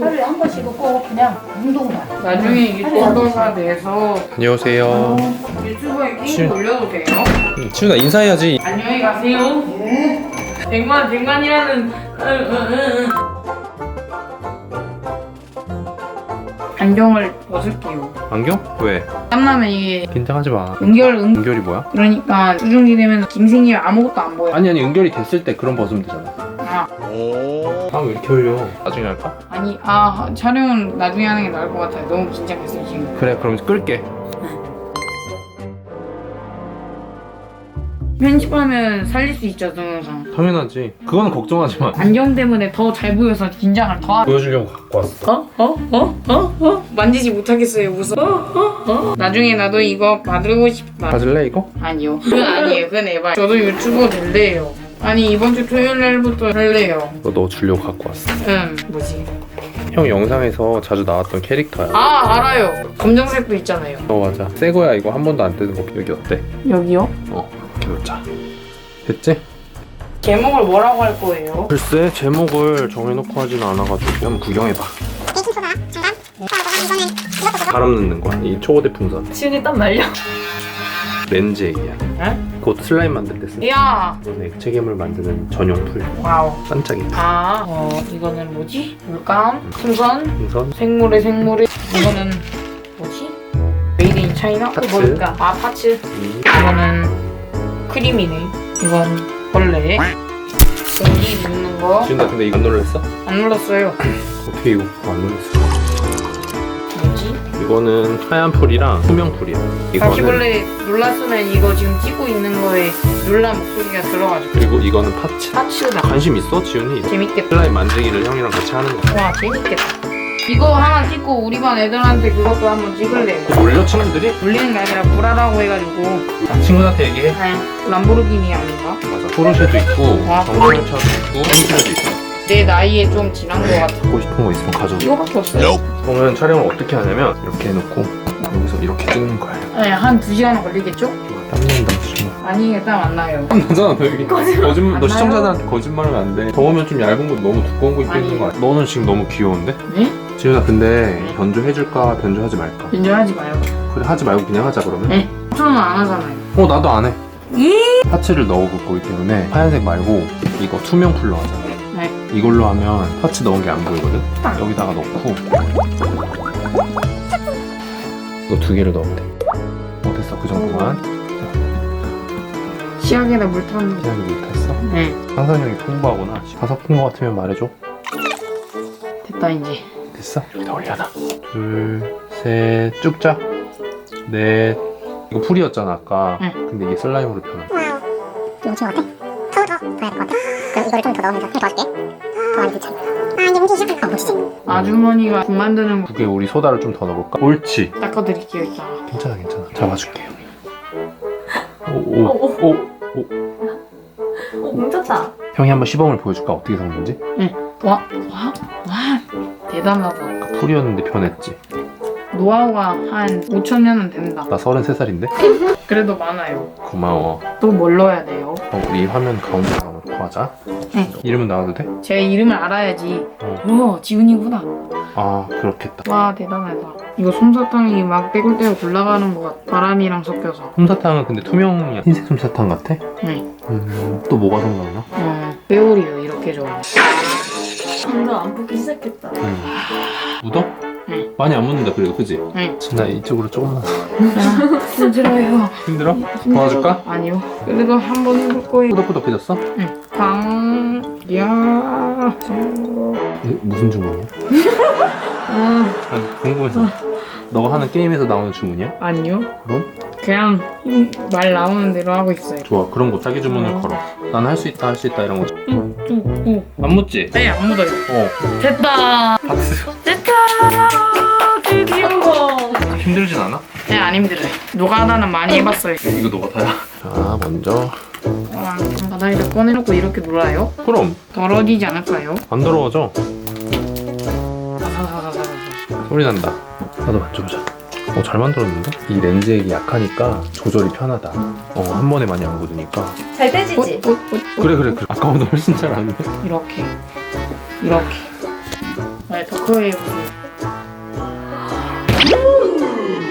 하루에 한 번씩은 꼭 그냥 운동만. 나중에 이게 정도가 돼서 안녕하세요. 유튜브에 게임 실- 올려도 돼요? 치훈아 인사해야지. 안녕히 가세요. 백만 백만이라는 응, 응, 응, 응. 안경을 벗을게요. 안경? 왜? 땀나면 이게 긴장하지 마. 은결 은 은결이 뭐야? 그러니까 수중기 되면 김생김 아무것도 안 보여. 아니 아니 은결이 됐을 때 그런 벗으면 되잖아. 아, 아왜 이렇게 흘려? 나중에 할까? 아니 아 촬영은 나중에 하는 게 나을 것 같아요. 너무 긴장했어요 지금. 그래 그럼 끌게. 편집하면 살릴 수 있죠 동영상. 당연하지. 그거는 걱정하지 마. 안경 때문에 더 잘 보여서 긴장을 더 하... 보여주려고 갖고 왔어. 어? 어? 어? 어? 어? 만지지 못하겠어요 무서워 어? 어? 어? 나중에 나도 이거 받고 싶다 받을래 이거? 아니요 그건 아니에요 그건 에바 저도 유튜버 될래요 아니 이번 주 토요일 날부터 할래요 이거 너 주려고 갖고 왔어. 응 뭐지? 형 영상에서 자주 나왔던 캐릭터야. 아 알아요 검정색도 있잖아요 어 맞아. 새 거야 이거 한 번도 안 뜯은 거. 여기 어때? 여기요? 어 놓자. 됐지? 제목을 뭐라고 할 거예요? 글쎄 제목을 정해놓고 하진 않아가지고 한번 구경해봐. 바람 넣는 거야. 이 초고대 풍선. 지훈이 땀 날려. 렌즈 얘기야. 응? 그것도 슬라임 만들 때 쓰는. 야 이건 액체괴물 만드는 전용 풀. 와우 반짝이. 아 어, 이거는 뭐지? 물감 풍선 풍선. 생물의 생물의 이거는 뭐지? 메이드 인 차이나? 파츠. 뭘까? 아 파츠 이 이거는 크림이네 이건 벌레 여기 묻는 거안 지금 나 근데 이거 안 놀랬어? 눌렀어요 어떻게 이거 안 놀랬어? 뭐지? 이거는 하얀 풀이랑 투명 풀이야. 이거는 바퀴벌레 놀랐으면 이거 지금 찍고 있는 거에 놀란 목소리가 들어가지고 그리고 이거는 파츠. 파츠다 관심 있어 지훈이? 재밌겠다 슬라임 만들기를 형이랑 같이 하는 거야. 와 재밌겠다 이거 하나 찍고 우리 반 애들한테 그것도 한번 찍을래요 놀려 친구들이? 놀리는 게 아니라 불하라고 해가지고 친구한테 얘기해. 그냥 람보르기니 아닌가? 맞아. 포르쉐도 있고 아, 정글차도 있고 햄피도 있어. 내 나이에 좀 지난 것 같아 갖고 싶은 거 있으면 가져줘. 이거밖에 없어요 저는 촬영을 어떻게 하냐면 이렇게 해놓고 여기서 이렇게 찍는 거야. 네, 한 2시간 걸리겠죠? 땀난다 정말. 아니 땀안 나요 나잖아 너 여기 거짓말 안너 나요? 시청자들한테 거짓말하면 안돼 더우면 좀 얇은 거 너무 두꺼운 거 입고 있는 거 아니야 너는 지금 너무 귀여운데? 네? 지훈아 근데 변조해줄까 변조하지 말까? 인정하지 마요. 그래 하지 말고 그냥 하자 그러면? 네. 저는 안 하잖아요. 어 나도 안해. 파츠를 넣어볼 거기 때문에 하얀색 말고 이거 투명 풀로 하자. 네. 이걸로 하면 파츠 넣은 게 안 보이거든? 딱. 여기다가 넣고. 이거 두 개를 넣으면 돼. 어, 됐어. 그 정도만. 시약에다 물 타는 그냥 물 탔어? 네. 상상력이 풍부하구나. 가사푼 거 같으면 말해줘. 됐다 이제 됐어? 여기다 올려놔. 둘 셋 쭉 짜 넷. 이거 풀이었잖아 아까. 응. 근데 이게 슬라임으로 변한 이거 지금 어때? 더더 더 해야 될것 같아? 그럼 이거를 좀 더 넣으면서 해 도와줄게. 더 많이 붙여 아 이제 문제 시작할 거 보시지? 아주머니가 국 만드는 거. 두개 우리 소다를 좀 더 넣어볼까? 옳지. 닦아드릴게요 이따. 괜찮아 괜찮아. 잡아줄게 오오오. 어, 뭉쳤다. 형이 한번 시범을 보여줄까? 어떻게 섞는지? 와, 와, 와 대단하다 풀이었는데 변했지 노하우가 한 5천 년은 된다 나 33살인데? 그래도 많아요 고마워 또 뭘 넣어야 돼요? 어, 우리 화면 가운데다가 놓고 하자 응. 이름은 나와도 돼? 제 이름을 알아야지 어. 오 지훈이구나 아 그렇겠다 와 대단하다 이거 솜사탕이 막 떼굴떼굴 굴러가는 것 같아 바람이랑 섞여서 솜사탕은 근데 투명이야 흰색 솜사탕 같아? 네. 음, 또 뭐가 생각나? 어, 빼오리요 이렇게 줘 점점 안 붙기 시작했다. 응. 묻어? 응. 많이 안 묻는다 그래도 그지? 응. 진아 이쪽으로 조금만 힘들어요 힘들어? 도와줄까? 아니요 그래도 한 번 해볼 거예요 꾸덕꾸덕해졌어? 응. 광야 무슨 주문이야? 아, 아, 궁금해서 너가 하는 게임에서 나오는 주문이야? 아니요 그럼? 그냥 음, 말 나오는 대로 하고 있어요. 좋아 그런 거 자기 주문을 어. 걸어. 나는 할수 있다 할 수 있다 이런 거. 뚜뚜 안 묻지? 네, 안 묻어요. 어. 됐다. 박스 됐다. 드디어 힘들진 않아? 네, 안 힘들어요. 노가다는 많이 해봤어요. 이거 노가다야? 자 먼저. 와, 바닥에다 꺼내놓고 이렇게 놀아요? 그럼. 더러지지 않을까요? 안 더러워져. 사사사사사. 소리 난다. 나도 만져보자 어, 잘 만들었는데? 이 렌즈액이 약하니까 조절이 편하다. 어, 한 번에 많이 안 굳으니까. 잘 떼지지? 어, 어, 어, 그래, 그래, 그래. 아까보다 훨씬 잘하네. 이렇게 이렇게 네, 더크웨이브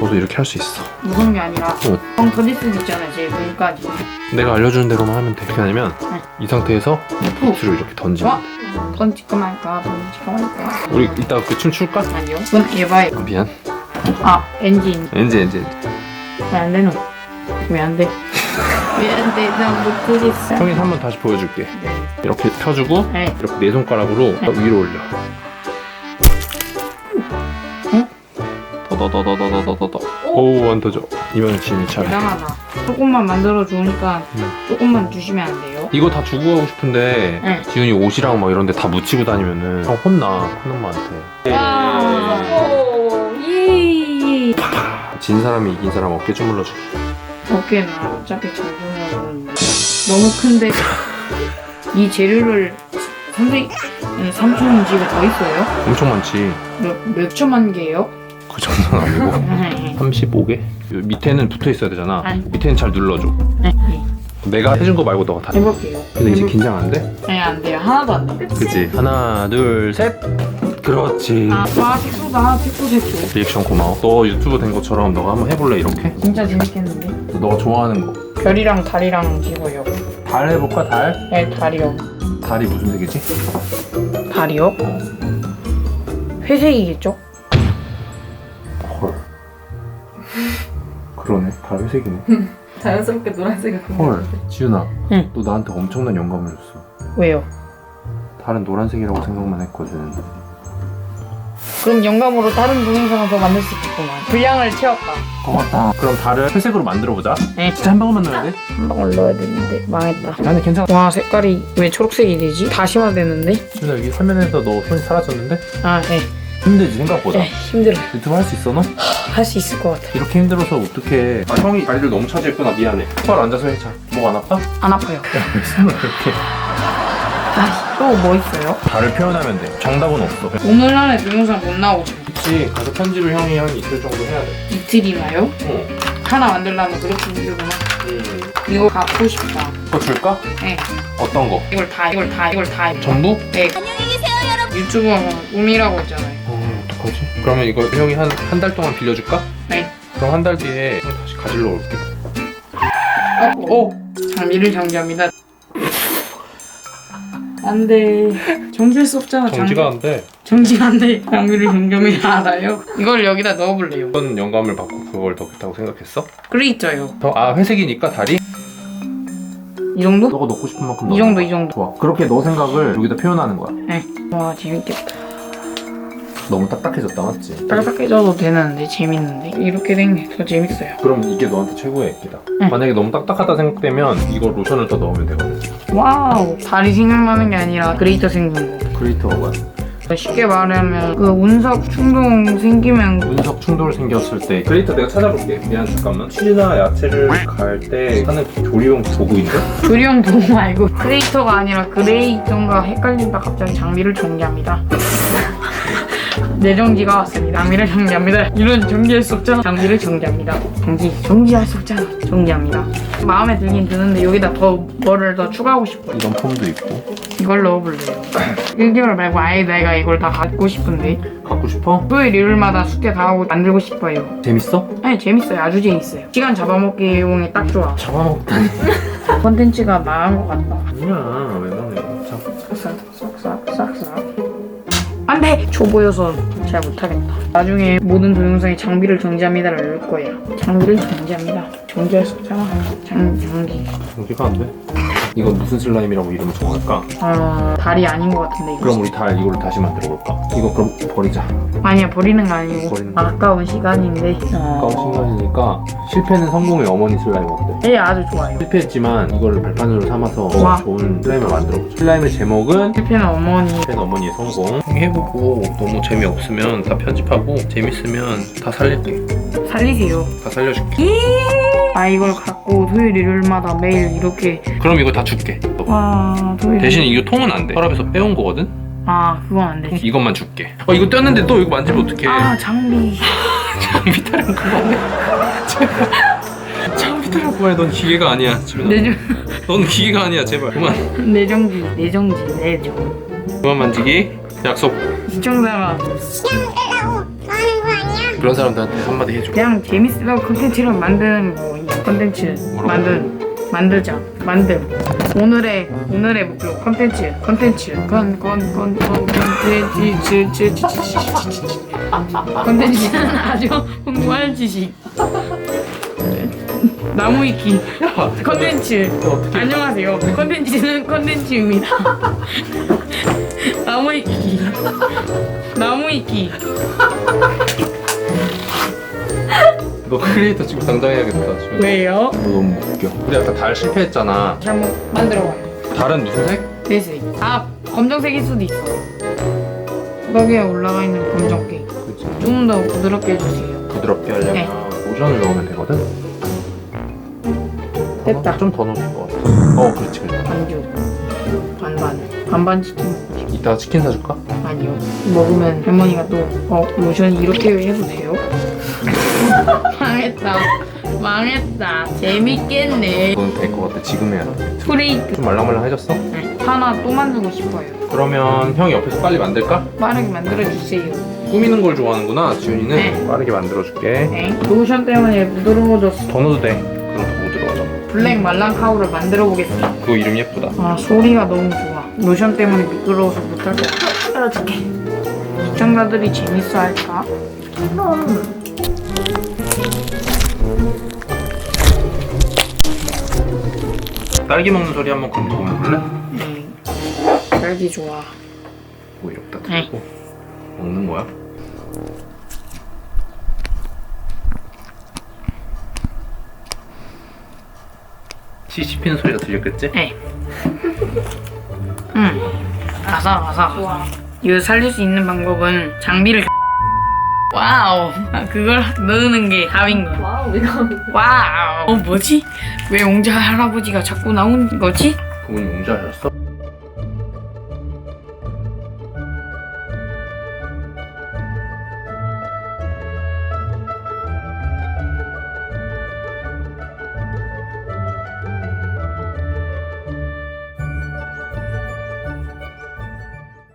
너도 이렇게 할 수 있어. 무서운 게 아니라 어. 뻥 터질 수 있잖아요 제 눈까지 내가 알려주는 대로만 하면 돼. 어떻게 하냐면, 네. 이 상태에서 푹 빗으로 이렇게 던지면 어? 돼. 던질까 말까 던질까 말까 우리 이따 그 춤 출까? 아니요 그건 에바의 미안. 아 엔진 엔지, 엔지. 왜 안 되노? 왜 안 돼? 왜안 돼? 난못 보겠어 형이 한번 다시 보여줄게. 네. 이렇게 펴주고, 네. 이렇게 네 손가락으로 네. 위로 올려. 응? 더더더더더더더더. 오, 안 터져. 이번엔 지민이 차례. 대단하다 조금만 만들어 주니까 음. 조금만 주시면 안 돼요? 이거 다 주고 가고 싶은데 네. 지훈이 옷이랑 막 이런 데 다 묻히고 다니면은 형 혼나 큰 엄마한테 와 오, 예. 진 사람이 이긴 사람 어깨 주물러 줘 어깨는 어차피 정도면 너무 큰데 이 재료를 선생 삼촌 집에 더 있어요? 엄청 많지 몇, 몇 천만 개요? 그 정도는 아니고 35개 밑에는 붙어 있어야 되잖아 아니. 밑에는 잘 눌러줘 네, 네. 내가 해준 거 말고 너가 다 해. 해볼게요. 근데 이제 긴장 안 돼? 네, 안 돼요. 하나도 안 돼요. 그치 하나 둘 셋 그렇지 아, 와, 색소다. 색소 색소. 리액션 고마워 너 유튜브 된 것처럼 너가 한번 해볼래 이렇게? 진짜 재밌겠는데? 너가 좋아하는 거 별이랑 달이랑 집어요. 달 해볼까 달? 네, 달이요. 달이 무슨 색이지? 달이요? 회색이겠죠? 헐 그러네 달 회색이네 자연스럽게 노란색을 헐 지윤아 응. 너 나한테 엄청난 영감을 줬어 왜요? 달은 노란색이라고 생각만 했거든 그럼 영감으로 다른 동영상을 더 만들 수 있겠구만. 분량을 채웠다. 고맙다 그럼 달을 회색으로 만들어 보자 네. 진짜 한 방울만 넣어야 돼? 한 방울 넣어야 되는데 망했다. 나는 괜찮아 와, 색깔이 왜 초록색이 되지? 다 심화되는데? 지윤아 여기 화면에서 너 손이 사라졌는데? 아, 네. 힘들지 생각보다 네, 힘들어요. 유튜브 할 수 있어 너? 할 수 있을 것 같아요. 이렇게 힘들어서 어떡해 아 형이 다리를 너무 차지했구나 미안해 똑바로 앉아서 해 자 목 안 아파? 안 아파요. 왜 손을 이렇게 아, 또 뭐 있어요? 달을 표현하면 돼 정답은 없어 오늘 안에 동영상 못 나오죠? 그치 가서 편집을 형이 한 이틀 정도 해야 돼 이틀이나요? 응. 하나 만들려면 그렇게 힘들구나. 음. 이거 갖고 싶다. 그거 줄까? 네. 어떤 거? 이걸 다, 이걸 다, 이걸 다. 전부? 네. 유튜버가 꿈이라고 했잖아요. 어, 어떡하지? 그러면 이거 형이 한 한 달 동안 빌려줄까? 네. 그럼 한 달 뒤에 형 다시 가지러 올게. 어, 오! 장비를 정지합니다. 안 돼. 정지할 수 없잖아. 정지가 안 돼. 정지가 안 돼. 장비를 정지합니다. 알아요? 이걸 여기다 넣어볼래요. 어떤 영감을 받고 그걸 넣겠다고 생각했어? 그레이저요. 더, 아 회색이니까 다리? 이 정도? 너가 넣고 싶은 만큼 이 넣어. 정도, 이 정도. 좋아. 그렇게 너 생각을 여기다 표현하는 거야. 네. 와, 재밌겠다. 너무 딱딱해졌다, 맞지? 딱딱해져도 되는데 재밌는데 이렇게 된게더 재밌어요. 그럼 이게 너한테 최고의 액기다. 응. 만약에 너무 딱딱하다 생각되면 이거 로션을 더 넣으면 되거든. 와우. 다리 생각나는 게 아니라 그레이터 생긴 거. 크리에이터가 뭐야? 쉽게 말하면 그 운석 충동 생기면 운석 충돌 생겼을 때 크리에이터 내가 찾아볼게. 미안 잠깐만. 치즈나 야채를 갈 때 하는 조리용 도구인데? 조리용 도구 말고 크레이터가 아니라 그레이터인가 헷갈린다 갑자기 장비를 정지합니다. 내정지가 왔습니다. 장비를 정지합니다. 이런 정지할 수 없잖아. 장비를 정지합니다. 정지. 정지할 수 없잖아. 정지합니다. 마음에 들긴 드는데 여기다 더 뭐를 더 추가하고 싶어요. 이런 폼도 있고. 이걸 넣어볼래요. 1개월 말고 아예 내가 이걸 다 갖고 싶은데 갖고 싶어? 토요일 일요일마다 숙제 다 하고 만들고 싶어요. 재밌어? 아니 재밌어요. 아주 재밌어요. 시간 잡아먹기용이 딱 좋아. 잡아먹다니. 콘텐츠가 망한 것 같다. 아니야 왜 자, 싹싹싹싹싹싹 안돼! 초보여서 잘 못하겠다. 나중에 모든 동영상에 장비를 정지합니다를 넣을 거예요. 장비를 정지합니다. 정지할 수 없잖아. 장, 장기. 정지가 안 돼. 이건 무슨 슬라임이라고 이름을 정할까? 어... 달이 아닌 것 같은데 이거 그럼 우리 다 이걸로 다시 만들어 볼까? 이거 그럼 버리자. 아니야 버리는 거 아니고 버리는 거. 아까운 시간인데 아까운 어... 시간이니까 실패는 성공의 어머니 슬라임 어때? 예 아주 좋아요 실패했지만 이거를 발판으로 삼아서 와. 좋은 슬라임을 만들어 보자. 슬라임의 제목은 실패는 어머니 실패는 어머니의 성공. 해보고 너무 재미없으면 다 편집하고 재밌으면 다 살릴게. 살리세요 다 살려줄게. 아 이걸 갖고 토요일 일요일마다 매일 이렇게 그럼 이거 다 줄게. 와 토요일 대신 이거 통은 안 돼. 서랍에서 빼온 거거든. 아 그건 안 되지 이것만 줄게. 어 이거 떴는데 또 이거 만지면 어떡해? 아 장비 장비 타령 그만해. 제발. 장비 타령 그만해. 넌 기계가 아니야. 지민아. 내정 넌 기계가 아니야. 제발 그만. 내정지 내정지 내정. 그만 만지기. 약속. 시청자가 쓰라고 하는 거 아니야? 그런 사람들한테 한마디 해줘. 그냥 재밌으려고 컨텐츠를 만드는 거 컨텐츠 뭐라고? 만든 만들자. 만듦. 오늘의 오늘의 목표 컨텐츠 컨텐츠. 건건건 컨텐츠 컨텐츠는 아주 홍보할 지식. 나무 위키 컨텐츠. 안녕하세요. 컨텐츠는 컨텐츠입니다. 나무 위키 나무 위키 너 크리에이터 지금 당장 해야겠다. 지금. 왜요? 너 너무 웃겨. 우리 아까 달 실패했잖아. 잘못 만들어봐요 달은 무슨 색? 베이스리 아 검정색일 수도 있어 바닥에 올라가 있는 검정색 그치. 좀 더 부드럽게 해주세요 부드럽게 하려면 네. 모션을 넣으면 되거든. 됐다. 좀 더 넣을 것 같아. 어, 그렇지, 그렇지. 반죽 반반 반반 치킨 먹고 싶 이따가 치킨 사줄까? 아니요 먹으면 할머니가 또 어 로션이 이렇게 해도 돼요? 망했다 망했다 재밌겠네 그건 될것 같아. 지금 해야 돼. 프레이크 좀 말랑말랑해졌어? 네, 하나 또 만들고 싶어요 그러면 형이 옆에서 빨리 만들까? 빠르게 만들어주세요 꾸미는 걸 좋아하는구나, 지훈이는. 네. 빠르게 만들어줄게. 네 로션 때문에 부드러워졌어 더 넣어도 돼. 그럼 더 부드러워져. 블랙 말랑 카우를 만들어 보겠습니다 그거 이름 예쁘다. 아 소리가 너무 좋아 로션 때문에 미끄러워서 못할 것 같아 떨어질게 시청자들이 재밌어 할까? 음. 딸기 먹는 소리 한번 그럼 들어볼래? 네 딸기 좋아 뭐 이렇다 네. 들고 먹는 거야? 씨 씹히는 소리가 들렸겠지? 네 음. 아삭아삭 좋아 이거 살릴 수 있는 방법은 장비를 와우 아, 그걸 넣는 게 답인 거야 와우 이거 와우 어 뭐지? 왜 옹자 할아버지가 자꾸 나오는 거지? 그분이 웅자하셨어?